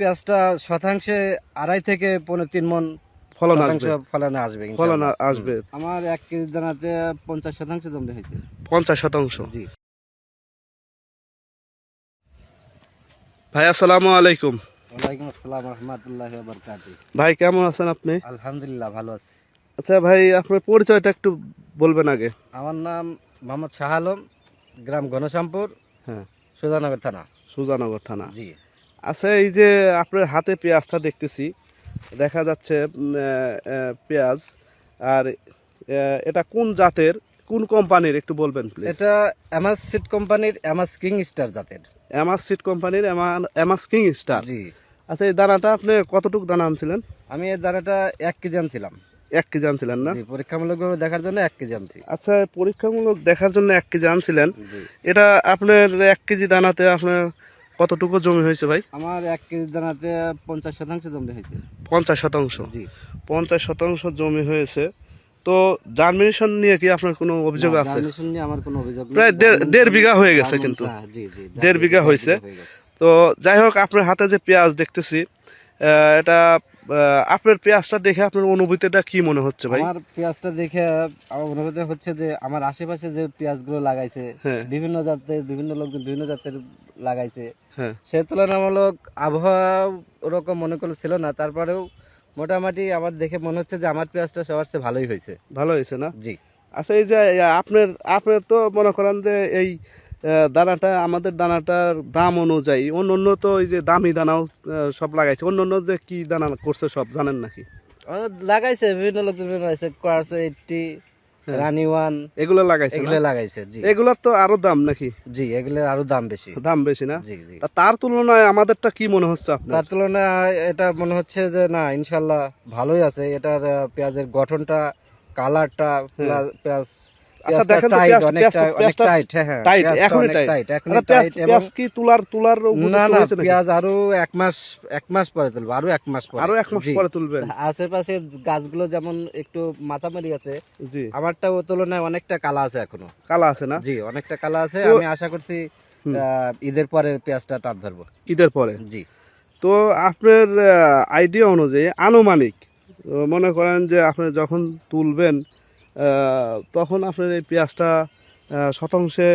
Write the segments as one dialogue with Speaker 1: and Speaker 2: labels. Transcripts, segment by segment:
Speaker 1: পেঁয়াজটা শতাংশে আড়াই থেকে পনেরো তিন মন
Speaker 2: ফলন আসবে।
Speaker 1: ফলনে আসবে
Speaker 2: ফলন আসবে।
Speaker 1: আমার এক কেজি দানাতে পঞ্চাশ শতাংশ জমলে হয়েছে।
Speaker 2: পঞ্চাশ শতাংশ?
Speaker 1: জি।
Speaker 2: ভাই আসসালামু আলাইকুম।
Speaker 1: ওয়ালাইকুম আসসালাম রহমতুল্লাহ
Speaker 2: ভাই কেমন আছেন আপনি?
Speaker 1: আলহামদুলিল্লাহ ভালো আছি।
Speaker 2: আচ্ছা ভাই আপনার পরিচয়টা একটু বলবেন আগে।
Speaker 1: আমার নাম মোহাম্মদ শাহ আলম গ্রাম ঘনশ্যামপুর
Speaker 2: হ্যাঁ।
Speaker 1: সুজানগর থানা।
Speaker 2: সুজানগর থানা।
Speaker 1: জি।
Speaker 2: আচ্ছা এই যে আপনার হাতে পেঁয়াজটা দেখতেছি দেখা যাচ্ছে পেঁয়াজ আর এটা কোন জাতের কোন কোম্পানির একটু বলবেন প্লিজ
Speaker 1: এটা এমাস সিড কোম্পানির এমাস কিং স্টার জাতের।
Speaker 2: এমাস সিড কোম্পানির এমাস কিং স্টার?
Speaker 1: জি।
Speaker 2: আচ্ছা এই দানাটা আপনি কতটুকু দানা আনছিলেন?
Speaker 1: আমি এই দানাটা এক কেজি আনছিলাম।
Speaker 2: এক কেজি আনছিলেন না?
Speaker 1: পরীক্ষামূলকভাবে দেখার জন্য এক কেজি আনছি।
Speaker 2: আচ্ছা পরীক্ষামূলক দেখার জন্য এক কেজি আনছিলেন। এটা আপনার এক কেজি দানাতে আপনার কতটুকু জমি হয়েছে ভাই?
Speaker 1: আমার এক কেজি দানাতে পঞ্চাশ শতাংশ জমি হয়েছে।
Speaker 2: পঞ্চাশ শতাংশ?
Speaker 1: জি।
Speaker 2: পঞ্চাশ শতাংশ জমি হয়েছে। তো জার্মিনেশন নিয়ে কি আপনার কোনো অভিযোগ আছে?
Speaker 1: জার্মিনেশন নিয়ে আমার কোনো অভিযোগ
Speaker 2: প্রায় দেড়- বিঘা হয়ে গেছে কিন্তু।
Speaker 1: হ্যাঁ,
Speaker 2: দেড় বিঘা হয়েছে। তো যাই হোক আপনার হাতে যে পেঁয়াজ দেখতেছি এটা আপনার পেঁয়াজটা দেখে আপনার অনুভূতিটা কি মনে হচ্ছে ভাই?
Speaker 1: আমার পেঁয়াজটা দেখে আমার অনুভূতি হচ্ছে যে আমার আশেপাশে যে পেঁয়াজগুলো লাগাইছে
Speaker 2: হ্যাঁ।
Speaker 1: বিভিন্ন জাতের বিভিন্ন লোকজন বিভিন্ন জাতের লাগাইছে
Speaker 2: হ্যাঁ।
Speaker 1: সে তুলনামূলক আবহাওয়া ওরকম মনে করলে ছিল না। তারপরেও মোটামুটি আমার দেখে মনে হচ্ছে যে আমার পেঁয়াজটা সবার চেয়ে ভালোই হয়েছে।
Speaker 2: ভালো হয়েছে না?
Speaker 1: জি।
Speaker 2: আচ্ছা এই যে আপনার আপনার তো মনে করেন যে এই দানাটা আমাদের দানাটার দাম অনুযায়ী অন্য অন্য তো এই যে দামি দানাও সব লাগাইছে। অন্য অন্য যে কি দানা করছে সব জানেন নাকি?
Speaker 1: লাগাইছে বিভিন্ন বিভিন্ন লাগাইছে। কোয়ার্স এইটটি
Speaker 2: হ্যাঁ।
Speaker 1: রানি ওয়ান
Speaker 2: এগুলো লাগাইছে
Speaker 1: এগুলো লাগাইছে জি।
Speaker 2: এগুলোর তো আরও দাম নাকি?
Speaker 1: জি এগুলোর আরও দাম বেশি।
Speaker 2: দাম বেশি না?
Speaker 1: জি জি।
Speaker 2: তার তুলনায় আমাদেরটা কি মনে হচ্ছে আপনার?
Speaker 1: তার তুলনায় এটা মনে হচ্ছে যে না ইনশাল্লাহ ভালোই আছে। এটার পেঁয়াজের গঠনটা কালারটা পেঁয়াজ
Speaker 2: আচ্ছা, দেখেন
Speaker 1: হ্যাঁ,
Speaker 2: পেঁয়াজ কি তুলার তুলার
Speaker 1: না না পেঁয়াজ আরও এক মাস এক মাস পরে তুলবো আরও এক মাস পরে।
Speaker 2: আরও এক মাস পরে তুলবেন।
Speaker 1: আশেপাশে গাছগুলো যেমন একটু মাথামারি আছে
Speaker 2: জি।
Speaker 1: তুলনায় অনেকটা কালা আছে এখনও।
Speaker 2: কালা আছে না?
Speaker 1: জি অনেকটা কালা আছে। আমি আশা করছি ঈদের পরে পেঁয়াজটা টাপ ধরবো।
Speaker 2: ঈদের পরে?
Speaker 1: জি।
Speaker 2: তো আপনার আইডিয়া অনুযায়ী আনুমানিক মনে করেন যে আপনি যখন তুলবেন তখন আপনার এই পেঁয়াজটা শতাংশে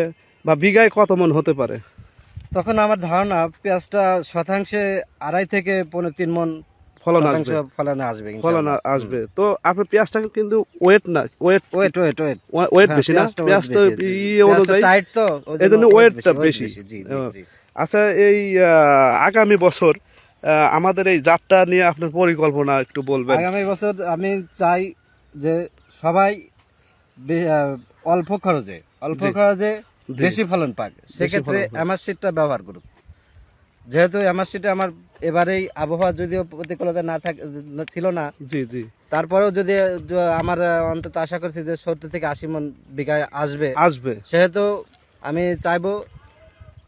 Speaker 2: বা বিঘায় কত মন হতে পারে?
Speaker 1: তখন আমার ধারণা পেঁয়াজটা শতাংশে আড়াই থেকে পনেরো তিন মন
Speaker 2: ফলন আসবে।
Speaker 1: ফলনে আসবে
Speaker 2: ফলন আসবে। তো আপনার পেঁয়াজটা কিন্তু ওয়েট না wait
Speaker 1: wait wait wait.
Speaker 2: Wait বেশি না পেঁয়াজ তো ই অনুযায়ী
Speaker 1: টাইট তো
Speaker 2: এই জন্য ওয়েটটা বেশি হ্যাঁ। আচ্ছা এই আগামী বছর আমাদের এই যাত্রা নিয়ে আপনার পরিকল্পনা একটু বলবেন।
Speaker 1: আগামী বছর আমি চাই যে সবাই অল্প খরচে অল্প খরচে বেশি ফলন পাক। সেক্ষেত্রে। আমার সিটটা ব্যবহার করুক। যেহেতু আমার সিটে আমার এবারেই আবহাওয়া যদিও প্রতিকূলতা না থাক ছিল না
Speaker 2: জি জি।
Speaker 1: তারপরেও যদি আমার অন্তত আশা করছি যে সত্তর থেকে আশি মন বিঘায় আসবে।
Speaker 2: আসবে।
Speaker 1: সেহেতু আমি চাইব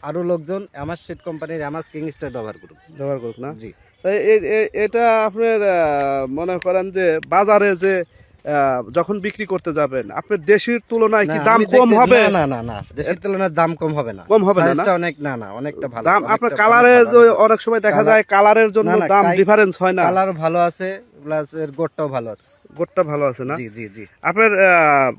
Speaker 1: আরও লোকজন আমার সিট কোম্পানির আমার কিংস্টার ব্যবহার করুক।
Speaker 2: ব্যবহার করুক না?
Speaker 1: জি।
Speaker 2: এটা আপনার মনে করেন যে বাজারে যে যখন বিক্রি করতে যাবেন আপনার দেশের তুলনায় কি দাম কম হবে?
Speaker 1: না না না দেশের তুলনায় দাম কম হবে না।
Speaker 2: কম হবে না?
Speaker 1: অনেক না না অনেকটা ভালো
Speaker 2: দাম আপনার কালারের অনেক সময় দেখা
Speaker 1: কালার-
Speaker 2: যায় কালারের জন্য দাম ডিফারেন্স হয় না।
Speaker 1: কালার ভালো আছে প্লাস এর গোটটাও ভালো আছে।
Speaker 2: গোটটা ভালো আছে না?
Speaker 1: জি জি জি।
Speaker 2: আপনার আহ,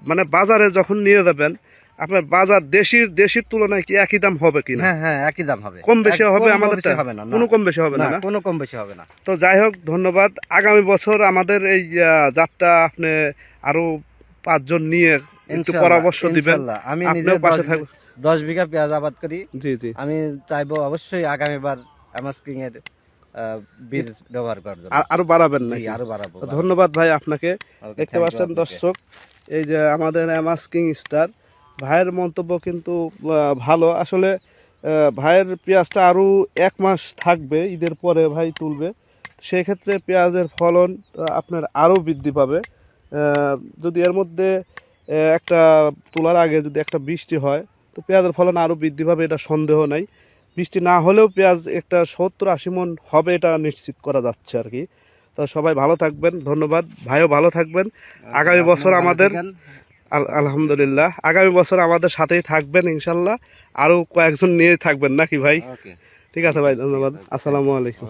Speaker 2: মানে বাজারে যখন নিয়ে যাবেন আপনার বাজার দেশির দেশির তুলনায় কি একই দাম হবে কিনা?
Speaker 1: হ্যাঁ হ্যাঁ একই দাম হবে।
Speaker 2: কম বেশি হবে আমাদের
Speaker 1: হবে না না।
Speaker 2: কোনো কম বেশি হবে না
Speaker 1: কোনো কম বেশি হবে না।
Speaker 2: তো যাই হোক ধন্যবাদ। আগামী বছর আমাদের এই যাত্রা আপনি আরও পাঁচজন নিয়ে একটু পরামর্শ দিবেন।
Speaker 1: আমি নিজে
Speaker 2: পাশে
Speaker 1: দশ- দশ বিঘা পেঁয়াজ আবাদ করি।
Speaker 2: জি জি।
Speaker 1: আমি চাইব অবশ্যই আগামীবার অ্যামাস্কিং এর বীজ ব্যবহার করার জন্য।
Speaker 2: আরও বাড়াবেন নাকি?
Speaker 1: আরও বাড়াবো
Speaker 2: ধন্যবাদ ভাই আপনাকে। দেখতে পাচ্ছেন দর্শক এই যে আমাদের এমাস কিং স্টার ভাইয়ের মন্তব্য কিন্তু ভালো। আসলে ভাইয়ের পেঁয়াজটা আরও এক মাস থাকবে ঈদের পরে ভাই তুলবে। সেক্ষেত্রে পেঁয়াজের ফলন আপনার আরও বৃদ্ধি পাবে। যদি এর মধ্যে একটা তোলার আগে যদি একটা বৃষ্টি হয় তো পেঁয়াজের ফলন আরও বৃদ্ধি পাবে এটা সন্দেহ নাই। বৃষ্টি না হলেও পেঁয়াজ একটা সত্তর আশি মন হবে এটা নিশ্চিত করা যাচ্ছে আর কি। তো সবাই ভালো থাকবেন ধন্যবাদ। ভাইও ভালো থাকবেন। আগামী বছর আমাদের আলহামদুলিল্লাহ। আগামী বছর আমাদের সাথেই থাকবেন ইনশাল্লাহ। আরও কয়েকজন নিয়ে থাকবেন নাকি ভাই?
Speaker 1: ঠিক আছে ভাই ধন্যবাদ। আসসালামু আলাইকুম।